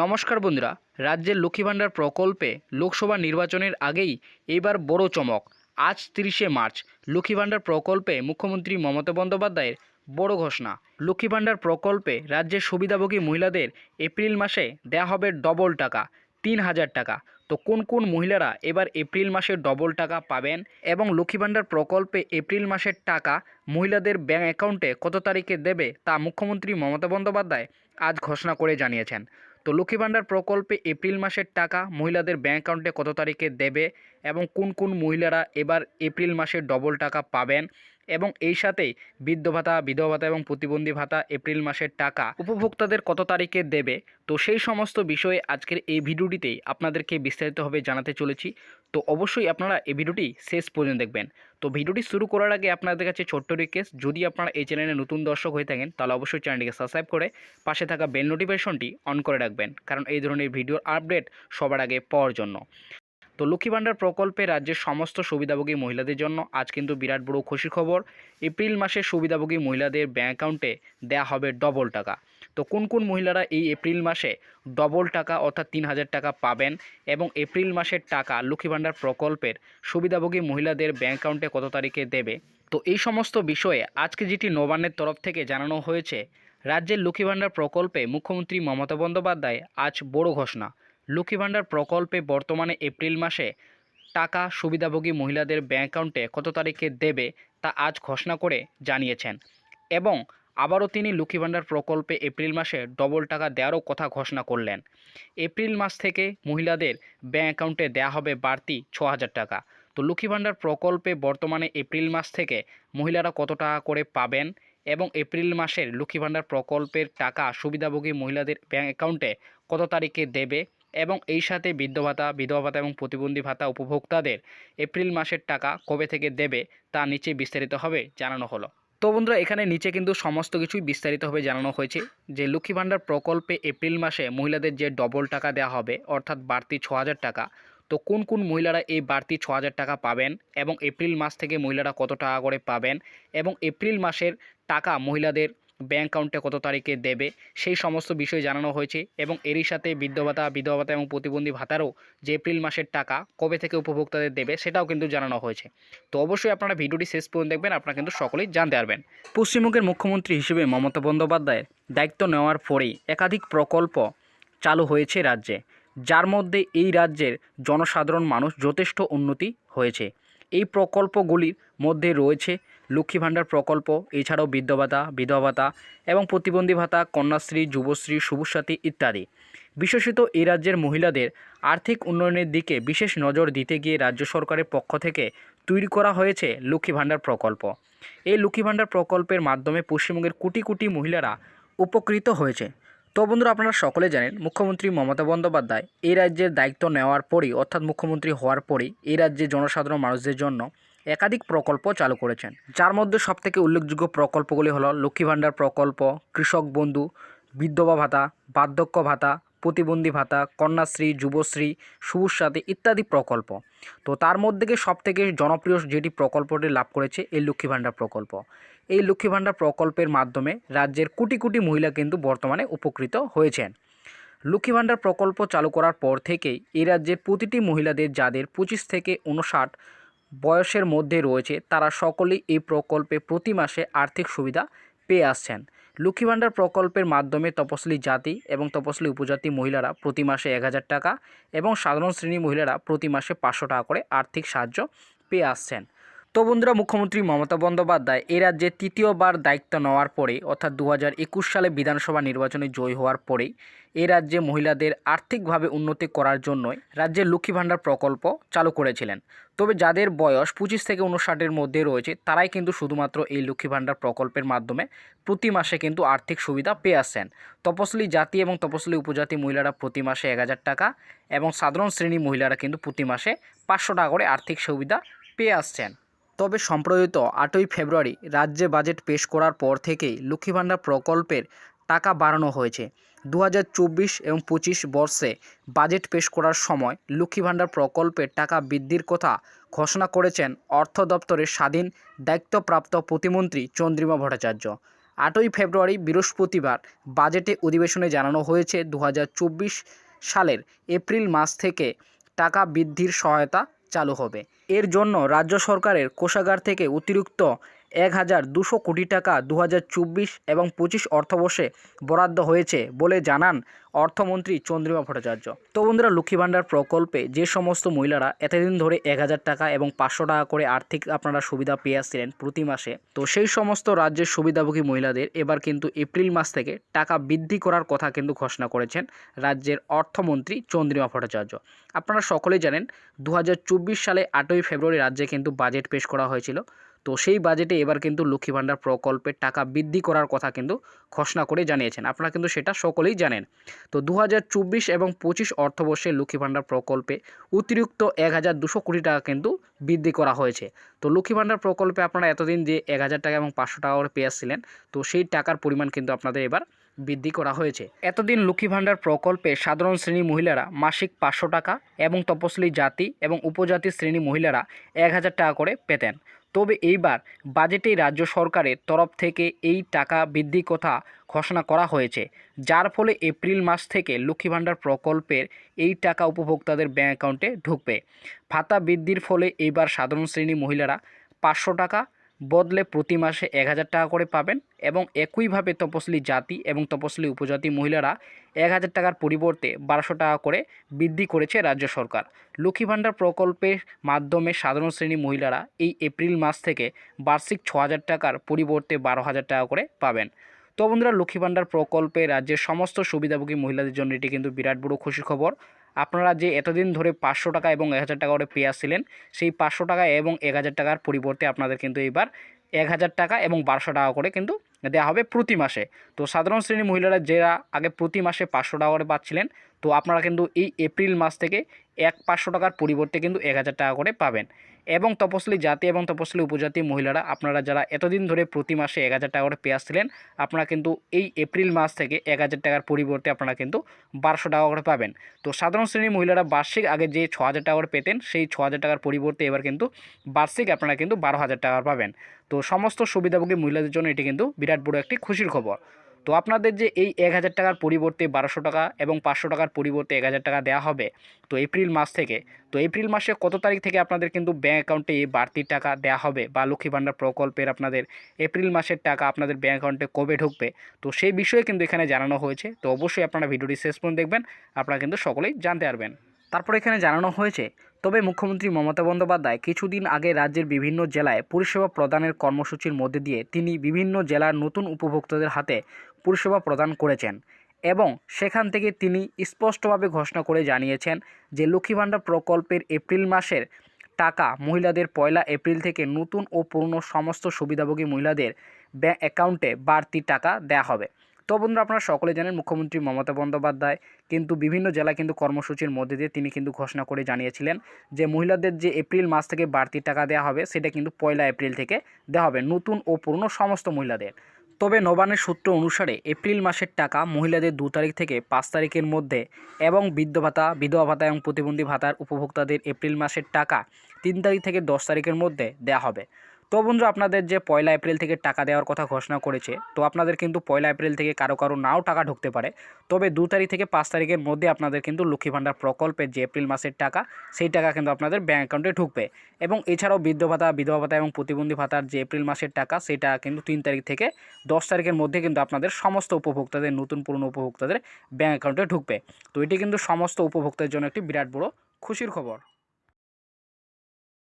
নমস্কার বন্ধুরা, রাজ্যের লক্ষ্মী ভাণ্ডার প্রকল্পে লোকসভা নির্বাচনের আগেই এবার বড় চমক। আজ তিরিশে মার্চ, লক্ষ্মী ভাণ্ডার প্রকল্পে মুখ্যমন্ত্রী মমতা বন্দ্যোপাধ্যায়ের বড় ঘোষণা। লক্ষ্মী ভাণ্ডার প্রকল্পে রাজ্যের সুবিধাভোগী মহিলাদের এপ্রিল মাসে দেয়া হবে ডবল টাকা, তিন হাজার টাকা। তো কোন কোন মহিলারা এবার এপ্রিল মাসে ডবল টাকা পাবেন এবং লক্ষ্মী ভাণ্ডার প্রকল্পে এপ্রিল মাসের টাকা মহিলাদের ব্যাঙ্ক অ্যাকাউন্টে কত তারিখে দেবে তা মুখ্যমন্ত্রী মমতা বন্দ্যোপাধ্যায় আজ ঘোষণা করে জানিয়েছেন। তো লক্ষ্মী ভাণ্ডার প্রকল্পে এপ্রিল মাসের টাকা মহিলাদের ব্যাঙ্ক অ্যাকাউন্টে কত তারিখে দেবে এবং কোন কোন মহিলারা এবার এপ্রিল মাসে ডবল টাকা পাবেন? এবং এই সাথেই বৃদ্ধ ভাতা, বিধবা ভাতা এবং প্রতিবন্ধী ভাতা এপ্রিল মাসের টাকা উপভোক্তাদের কত তারিখে দেবে? তো সেই সমস্ত বিষয়ে আজকের এই ভিডিওটিতেই আপনাদেরকে বিস্তারিতভাবে জানাতে চলেছি। তো অবশ্যই আপনারা এই ভিডিওটি শেষ পর্যন্ত দেখবেন। তো ভিডিওটি শুরু করার আগে আপনাদের কাছে ছোট্ট রিকোয়েস্ট যদি আপনারা এই চ্যানেলে নতুন দর্শক হয়ে থাকেন, তাহলে অবশ্যই চ্যানেলটিকে সাবস্ক্রাইব করে পাশে থাকা বেল নোটিফিকেশনটি অন করে রাখবেন। কারণ এই ধরনের ভিডিওর আপডেট সবার আগে পাওয়ার জন্য। তো লক্ষ্মী ভাণ্ডার প্রকল্পে রাজ্যের সমস্ত সুবিধাভোগী মহিলাদের জন্য আজ কিন্তু বিরাট বড় খুশি খবর। এপ্রিল মাসে সুবিধাভোগী মহিলাদের ব্যাঙ্ক অ্যাকাউন্টে দেয়া হবে ডবল টাকা। তো কোন কোন মহিলারা এই এপ্রিল মাসে ডবল টাকা অর্থাৎ তিন হাজার টাকা পাবেন এবং এপ্রিল মাসের টাকা লক্ষ্মী ভাণ্ডার প্রকল্পের সুবিধাভোগী মহিলাদের ব্যাঙ্ক অ্যাকাউন্টে কত তারিখে দেবে? তো এই সমস্ত বিষয়ে আজকে যেটি নবান্নের তরফ থেকে জানানো হয়েছে, রাজ্যের লক্ষ্মী ভাণ্ডার প্রকল্পে মুখ্যমন্ত্রী মমতা বন্দ্যোপাধ্যায় আজ বড় ঘোষণা। লক্ষ্মী ভাণ্ডার প্রকল্পে বর্তমানে এপ্রিল মাসে টাকা সুবিধাভোগী মহিলাদের ব্যাঙ্ক অ্যাকাউন্টে কত তারিখে দেবে তা আজ ঘোষণা করে জানিয়েছেন এবং আবারও তিনি লক্ষ্মী ভাণ্ডার প্রকল্পে এপ্রিল মাসে ডবল টাকা দেওয়ারও কথা ঘোষণা করলেন। এপ্রিল মাস থেকে মহিলাদের ব্যাঙ্ক অ্যাকাউন্টে দেওয়া হবে বাড়তি ছ হাজার টাকা। তো লক্ষ্মী ভাণ্ডার প্রকল্পে বর্তমানে এপ্রিল মাস থেকে মহিলারা কত টাকা করে পাবেন এবং এপ্রিল মাসের লক্ষ্মী ভাণ্ডার প্রকল্পের টাকা সুবিধাভোগী মহিলাদের ব্যাঙ্ক অ্যাকাউন্টে কত তারিখে দেবে এবং এই সাথে বৃদ্ধ ভাতা, বিধবা ভাতা এবং প্রতিবন্ধী ভাতা উপভোক্তাদের এপ্রিল মাসের টাকা কবে থেকে দেবে তা নিচে বিস্তারিতভাবে জানানো হলো। তো বন্ধুরা, এখানে নিচে কিন্তু সমস্ত কিছুই বিস্তারিতভাবে জানানো হয়েছে। যে লক্ষ্মী ভাণ্ডার প্রকল্পে এপ্রিল মাসে মহিলাদের যে ডবল টাকা দেওয়া হবে, অর্থাৎ বাড়তি ছ টাকা, তো কোন কোন মহিলারা এই বাড়তি ছ টাকা পাবেন এবং এপ্রিল মাস থেকে মহিলারা কত টাকা করে পাবেন এবং এপ্রিল মাসের টাকা মহিলাদের ব্যাঙ্ক অ্যাকাউন্টে কত তারিখে দেবে, সেই সমস্ত বিষয় জানানো হয়েছে এবং এরই সাথে বৃদ্ধ ভাতা বিধবা ভাতা এবং প্রতিবন্ধী ভাতারও যে এপ্রিল মাসের টাকা কবে থেকে উপভোক্তাদের দেবে সেটাও কিন্তু জানানো হয়েছে। তো অবশ্যই আপনারা ভিডিওটি শেষ পর্যন্ত দেখবেন, আপনারা কিন্তু সকলেই জানতে পারবেন। পশ্চিমবঙ্গের মুখ্যমন্ত্রী হিসেবে মমতা বন্দ্যোপাধ্যায়ের দায়িত্ব নেওয়ার পরেই একাধিক প্রকল্প চালু হয়েছে রাজ্যে, যার মধ্যে এই রাজ্যের জনসাধারণ মানুষ যথেষ্ট উন্নতি হয়েছে। এই প্রকল্পগুলির মধ্যে রয়েছে লক্ষ্মী ভাণ্ডার প্রকল্প, এছাড়াও ভাতা বিধবা ভাতা এবং প্রতিবন্ধী ভাতা, কন্যাশ্রী, যুবশ্রী সবুজসাথী ইত্যাদি। বিশেষত এই রাজ্যের মহিলাদের আর্থিক উন্নয়নের দিকে বিশেষ নজর দিতে গিয়ে রাজ্য সরকারের পক্ষ থেকে তৈরি করা হয়েছে লক্ষ্মী ভাণ্ডার প্রকল্প। এই লক্ষ্মী ভাণ্ডার প্রকল্পের মাধ্যমে পশ্চিমবঙ্গের কোটি কোটি মহিলারা উপকৃত হয়েছে। তো বন্ধুরা আপনারা সকলে জানেন, মুখ্যমন্ত্রী মমতা বন্দ্যোপাধ্যায় এই রাজ্যের দায়িত্ব নেওয়ার পরই, অর্থাৎ মুখ্যমন্ত্রী হওয়ার পরই এই রাজ্যে জনসাধারণ মানুষদের জন্য একাধিক প্রকল্প চালু করেছেন। যার মধ্যে সবথেকে উল্লেখযোগ্য প্রকল্পগুলি হলো লক্ষ্মী ভাণ্ডার প্রকল্প, কৃষক বন্ধু, বিধবা ভাতা, বার্ধক্য ভাতা, প্রতিবন্ধী ভাতা, কন্যাশ্রী, যুবশ্রী সবুজ ইত্যাদি প্রকল্প। তো তার মধ্যে সব থেকে জনপ্রিয় যেটি প্রকল্পটি লাভ করেছে এই লক্ষ্মী ভাণ্ডার প্রকল্প। এই লক্ষ্মী ভাণ্ডার প্রকল্পের মাধ্যমে রাজ্যের কোটি কোটি মহিলা কিন্তু বর্তমানে উপকৃত হয়েছেন। লক্ষ্মী ভাণ্ডার প্রকল্প চালু করার পর থেকেই এই রাজ্যের প্রতিটি মহিলাদের যাদের পঁচিশ থেকে উনষাট বয়সের মধ্যে রয়েছে, তারা সকলেই এই প্রকল্পে প্রতি মাসে আর্থিক সুবিধা পেয়ে আসছেন। লক্ষ্মী ভাণ্ডার প্রকল্পের মাধ্যমে তপশিলি জাতি এবং তপশিলি উপজাতি মহিলারা প্রতি মাসে এক হাজার টাকা এবং সাধারণ শ্রেণি মহিলারা প্রতি মাসে পাঁচশো টাকা করে আর্থিক সাহায্য পেয়ে আসছেন। তো বন্ধুরা, মুখ্যমন্ত্রী মমতা বন্দ্যোপাধ্যায় এ রাজ্যে তৃতীয়বার দায়িত্ব নেওয়ার পরে অর্থাৎ দু হাজার একুশ সালে বিধানসভা নির্বাচনে জয়ী হওয়ার পরেই, এ রাজ্যে মহিলাদের আর্থিকভাবে উন্নতি করার জন্যই রাজ্যের লক্ষ্মী ভাণ্ডার প্রকল্প চালু করেছিলেন। তবে যাদের বয়স পঁচিশ থেকে উনষাটের মধ্যে রয়েছে, তারাই কিন্তু শুধুমাত্র এই লক্ষ্মী ভাণ্ডার প্রকল্পের মাধ্যমে প্রতি মাসে কিন্তু আর্থিক সুবিধা পেয়ে আসছেন। তপশিলি জাতি এবং তপশিলি উপজাতি মহিলারা প্রতি মাসে এক হাজার টাকা এবং সাধারণ শ্রেণি মহিলারা কিন্তু প্রতি মাসে পাঁচশো টাকা করে আর্থিক সুবিধা পেয়ে আসছেন। তবে সম্প্রয়োজিত আটই ফেব্রুয়ারি রাজ্যে বাজেট পেশ করার পর থেকেই লক্ষ্মী ভাণ্ডার প্রকল্পের টাকা বাড়ানো হয়েছে। দু হাজার চব্বিশ এবং পঁচিশ বর্ষে বাজেট পেশ করার সময় লক্ষ্মী ভাণ্ডার প্রকল্পের টাকা বৃদ্ধির কথা ঘোষণা করেছেন অর্থ দপ্তরের স্বাধীন দায়িত্বপ্রাপ্ত প্রতিমন্ত্রী চন্দ্রিমা ভট্টাচার্য। আটই ফেব্রুয়ারি বৃহস্পতিবার বাজেটে অধিবেশনে জানানো হয়েছে দু হাজার চব্বিশ সালের এপ্রিল মাস থেকে টাকা বৃদ্ধির সহায়তা চালু হবে। এর জন্য রাজ্য সরকারের কোষাগার থেকে অতিরিক্ত এক হাজার দুশো কোটি টাকা দু হাজার চব্বিশ এবং পঁচিশ অর্থবর্ষে বরাদ্দ হয়েছে বলে জানান অর্থমন্ত্রী চন্দ্রিমা ভট্টাচার্য। তো বন্ধুরা, লক্ষ্মী ভাণ্ডার প্রকল্পে যে সমস্ত মহিলারা এতদিন ধরে এক হাজার টাকা এবং পাঁচশো টাকা করে আর্থিক আপনারা সুবিধা পেয়ে আসছিলেন প্রতি মাসে, তো সেই সমস্ত রাজ্যের সুবিধাভোগী মহিলাদের এবার কিন্তু এপ্রিল মাস থেকে টাকা বৃদ্ধি করার কথা কিন্তু ঘোষণা করেছেন রাজ্যের অর্থমন্ত্রী চন্দ্রিমা ভট্টাচার্য। আপনারা সকলেই জানেন দু হাজার চব্বিশ সালে আটই ফেব্রুয়ারি রাজ্যে কিন্তু বাজেট পেশ করা হয়েছিল। তো সেই বাজেটে এবার কিন্তু লক্ষ্মী ভাণ্ডার প্রকল্পের টাকা বৃদ্ধি করার কথা কিন্তু ঘোষণা করে জানিয়েছেন। আপনারা কিন্তু সেটা সকলেই জানেন। তো দু হাজার চব্বিশ এবং পঁচিশ অর্থবর্ষে লক্ষ্মী ভাণ্ডার প্রকল্পে অতিরিক্ত এক হাজার দুশো কোটি টাকা কিন্তু বৃদ্ধি করা হয়েছে। তো লক্ষ্মী ভাণ্ডার প্রকল্পে আপনারা এতদিন যে এক হাজার টাকা এবং পাঁচশো টাকা করে পেয়ে আসছিলেন তো সেই টাকার পরিমাণ কিন্তু আপনাদের এবার বৃদ্ধি করা হয়েছে। এতদিন লক্ষ্মী ভাণ্ডার প্রকল্পে সাধারণ শ্রেণি মহিলারা মাসিক পাঁচশো টাকা এবং তপশিলি জাতি এবং উপজাতি শ্রেণি মহিলারা এক হাজার টাকা করে পেতেন। তবে এইবার বাজেটে রাজ্য সরকারের তরফ থেকে এই টাকা বৃদ্ধি কথা ঘোষণা করা হয়েছে, যার ফলে এপ্রিল মাস থেকে লক্ষ্মী ভাণ্ডার প্রকল্পের এই টাকা উপভোক্তাদের ব্যাঙ্ক অ্যাকাউন্টে ঢুকবে। ভাতা বৃদ্ধির ফলে এইবার সাধারণ শ্রেণি মহিলারা পাঁচশো টাকা বদলে প্রতি মাসে এক হাজার টাকা করে পাবেন এবং একইভাবে তপশিলি জাতি এবং তপশিলি উপজাতি মহিলারা এক হাজার টাকার পরিবর্তে বারোশো টাকা করে বৃদ্ধি করেছে রাজ্য সরকার। লক্ষ্মী ভাণ্ডার প্রকল্পের মাধ্যমে সাধারণ শ্রেণি মহিলারা এই এপ্রিল মাস থেকে বার্ষিক ছ হাজার টাকার পরিবর্তে বারো হাজার টাকা করে পাবেন। তো বন্ধুরা, লক্ষ্মী ভাণ্ডার প্রকল্পে রাজ্যের সমস্ত সুবিধাভোগী মহিলাদের জন্য এটি কিন্তু বিরাট বড় খুশির খবর। আপনারা যে এতদিন ধরে পাঁচশো টাকা এবং এক হাজার টাকা করে পেয়ে আসছিলেন, সেই পাঁচশো টাকা এবং এক হাজার টাকার পরিবর্তে আপনাদের কিন্তু এবার এক হাজার টাকা এবং বারোশো টাকা করে কিন্তু দেওয়া হবে প্রতি মাসে। তো সাধারণ শ্রেণির মহিলারা যারা আগে প্রতি মাসে পাঁচশো টাকা করে পাচ্ছিলেন, তো আপনারা কিন্তু এই এপ্রিল মাস থেকে এক পাঁচশো টাকার পরিবর্তে কিন্তু এক হাজার টাকা করে পাবেন। এবং তপশিলি জাতি এবং তপশিলি উপজাতি মহিলারা, আপনারা যারা এতদিন ধরে প্রতি মাসে এক হাজার টাকা করে পেয়ে আসছিলেন আপনারা কিন্তু এই এপ্রিল মাস থেকে এক হাজার টাকার পরিবর্তে আপনারা কিন্তু বারোশো টাকা করে পাবেন। তো সাধারণ শ্রেণির মহিলারা বার্ষিক আগে যে ছ হাজার টাকা করে পেতেন, সেই ছ হাজার টাকার পরিবর্তে এবার কিন্তু বার্ষিক আপনারা কিন্তু বারো হাজার টাকা পাবেন। তো সমস্ত সুবিধাভোগী মহিলাদের জন্য এটি কিন্তু বিরাট বড় একটি খুশির খবর। তো আপনাদের যে এই এক হাজার টাকার পরিবর্তে বারোশো টাকা এবং পাঁচশো টাকার পরিবর্তে এক হাজার টাকা দেওয়া হবে, তো এপ্রিল মাস থেকে, তো এপ্রিল মাসে কত তারিখ থেকে আপনাদের কিন্তু ব্যাঙ্ক অ্যাকাউন্টে এই বাড়তি টাকা দেওয়া হবে বা লক্ষ্মী ভাণ্ডার প্রকল্পের আপনাদের এপ্রিল মাসের টাকা আপনাদের ব্যাঙ্ক অ্যাকাউন্টে কবে ঢুকবে? তো সেই বিষয়ে কিন্তু এখানে জানানো হয়েছে, তো অবশ্যই আপনারা ভিডিওটি শেষ পর্যন্ত দেখবেন, আপনারা কিন্তু সকলেই জানতে পারবেন। তারপর এখানে জানানো হয়েছে, তবে মুখ্যমন্ত্রী মমতা বন্দ্যোপাধ্যায় কিছুদিন আগে রাজ্যের বিভিন্ন জেলায় পরিষেবা প্রদানের কর্মসূচির মধ্যে দিয়ে তিনি বিভিন্ন জেলার নতুন উপভোক্তাদের হাতে পরিষেবা প্রদান করেছেন এবং সেখান থেকে তিনি স্পষ্টভাবে ঘোষণা করে জানিয়েছেন যে লক্ষ্মী ভাণ্ডার প্রকল্পের এপ্রিল মাসের টাকা মহিলাদের পয়লা এপ্রিল থেকে নতুন ও পুরনো সমস্ত সুবিধাভোগী মহিলাদের ব্যাঙ্ক অ্যাকাউন্টে বাড়তি টাকা দেওয়া হবে। তো বন্ধুরা, আপনারা সকলে জানেন মুখ্যমন্ত্রী মমতা বন্দ্যোপাধ্যায় কিন্তু বিভিন্ন জেলায় কিন্তু কর্মসূচির মধ্যে দিয়ে তিনি কিন্তু ঘোষণা করে জানিয়েছিলেন যে মহিলাদের যে এপ্রিল মাস থেকে বাড়তি টাকা দেওয়া হবে, সেটা কিন্তু পয়লা এপ্রিল থেকে দেওয়া হবে নতুন ও পুরনো সমস্ত মহিলাদের। তবে নবান্নের সূত্র অনুসারে এপ্রিল মাসের টাকা মহিলাদের দু তারিখ থেকে পাঁচ তারিখের মধ্যে এবং বৃদ্ধ ভাতা, বিধবা ভাতা এবং প্রতিবন্ধী ভাতার উপভোক্তাদের এপ্রিল মাসের টাকা তিন তারিখ থেকে দশ তারিখের মধ্যে দেয়া হবে। তো বন্ধুরা, আপনাদের যে পয়লা এপ্রিল থেকে টাকা দেওয়ার কথা ঘোষণা করেছে, তো আপনাদের কিন্তু পয়লা এপ্রিল থেকে কারও কারও নাও টাকা ঢুকতে পারে। তবে দু তারিখ থেকে পাঁচ তারিখের মধ্যে আপনাদের কিন্তু লক্ষ্মী ভাণ্ডার প্রকল্পের যে এপ্রিল মাসের টাকা, সেই টাকা কিন্তু আপনাদের ব্যাঙ্ক অ্যাকাউন্টে ঢুকবে। এবং এছাড়াও বৃদ্ধ ভাতা, বিধবা ভাতা এবং প্রতিবন্ধী ভাতার যে এপ্রিল মাসের টাকা, সেটা কিন্তু তিন তারিখ থেকে দশ তারিখের মধ্যে কিন্তু আপনাদের সমস্ত উপভোক্তাদের, নতুন পুরনো উপভোক্তাদের ব্যাঙ্ক অ্যাকাউন্টে ঢুকবে। তো এটি কিন্তু সমস্ত উপভোক্তার জন্য একটি বিরাট বড় খুশির খবর।